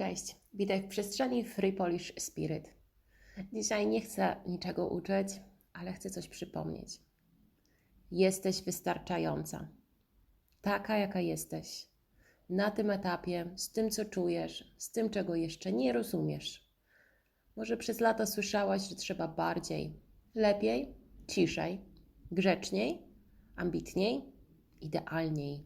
Cześć, witaj w przestrzeni Free Polish Spirit. Dzisiaj nie chcę niczego uczyć, ale chcę coś przypomnieć. Jesteś wystarczająca. Taka, jaka jesteś. Na tym etapie, z tym, co czujesz, z tym, czego jeszcze nie rozumiesz. Może przez lata słyszałaś, że trzeba bardziej, lepiej, ciszej, grzeczniej, ambitniej, idealniej.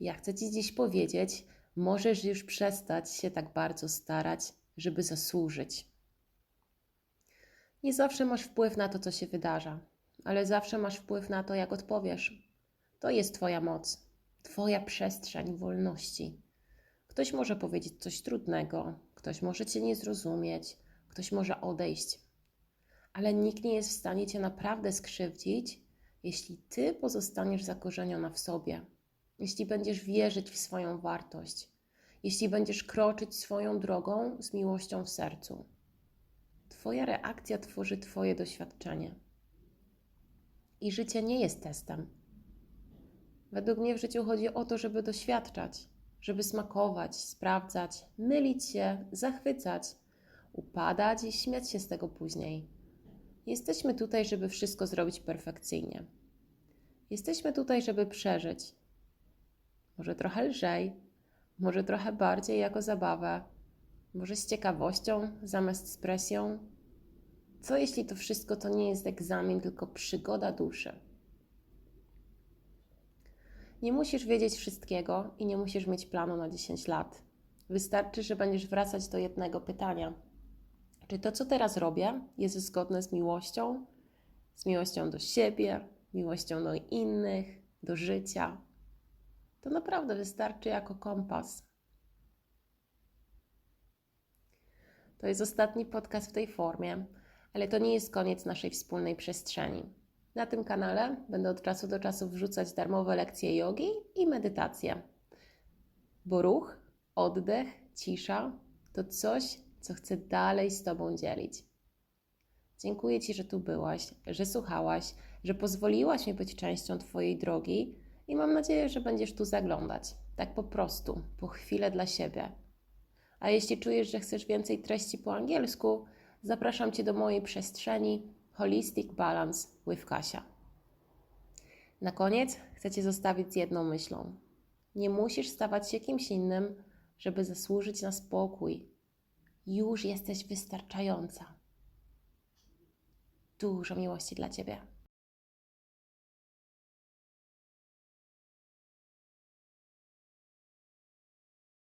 Ja chcę Ci dziś powiedzieć, możesz już przestać się tak bardzo starać, żeby zasłużyć. Nie zawsze masz wpływ na to, co się wydarza, ale zawsze masz wpływ na to, jak odpowiesz. To jest Twoja moc, Twoja przestrzeń wolności. Ktoś może powiedzieć coś trudnego, ktoś może Cię nie zrozumieć, ktoś może odejść, ale nikt nie jest w stanie Cię naprawdę skrzywdzić, jeśli Ty pozostaniesz zakorzeniona w sobie jeśli będziesz wierzyć w swoją wartość, jeśli będziesz kroczyć swoją drogą z miłością w sercu. Twoja reakcja tworzy Twoje doświadczenie. I życie nie jest testem. Według mnie w życiu chodzi o to, żeby doświadczać, żeby smakować, sprawdzać, mylić się, zachwycać, upadać i śmiać się z tego później. Jesteśmy tutaj, żeby wszystko zrobić perfekcyjnie. Jesteśmy tutaj, żeby przeżyć, może trochę lżej, może trochę bardziej jako zabawę, może z ciekawością zamiast z presją. Co jeśli to wszystko to nie jest egzamin, tylko przygoda duszy? Nie musisz wiedzieć wszystkiego i nie musisz mieć planu na 10 lat. Wystarczy, że będziesz wracać do jednego pytania: czy to, co teraz robię, jest zgodne z miłością? Z miłością do siebie, miłością do innych, do życia, to naprawdę wystarczy jako kompas. To jest ostatni podcast w tej formie, ale to nie jest koniec naszej wspólnej przestrzeni. Na tym kanale będę od czasu do czasu wrzucać darmowe lekcje jogi i medytacje. Bo ruch, oddech, cisza to coś, co chcę dalej z Tobą dzielić. Dziękuję Ci, że tu byłaś, że słuchałaś, że pozwoliłaś mi być częścią Twojej drogi i mam nadzieję, że będziesz tu zaglądać, tak po prostu, po chwilę dla siebie. A jeśli czujesz, że chcesz więcej treści po angielsku, zapraszam Cię do mojej przestrzeni Holistic Balance with Kasia. Na koniec chcę Cię zostawić z jedną myślą. Nie musisz stawać się kimś innym, żeby zasłużyć na spokój. Już jesteś wystarczająca. Dużo miłości dla Ciebie.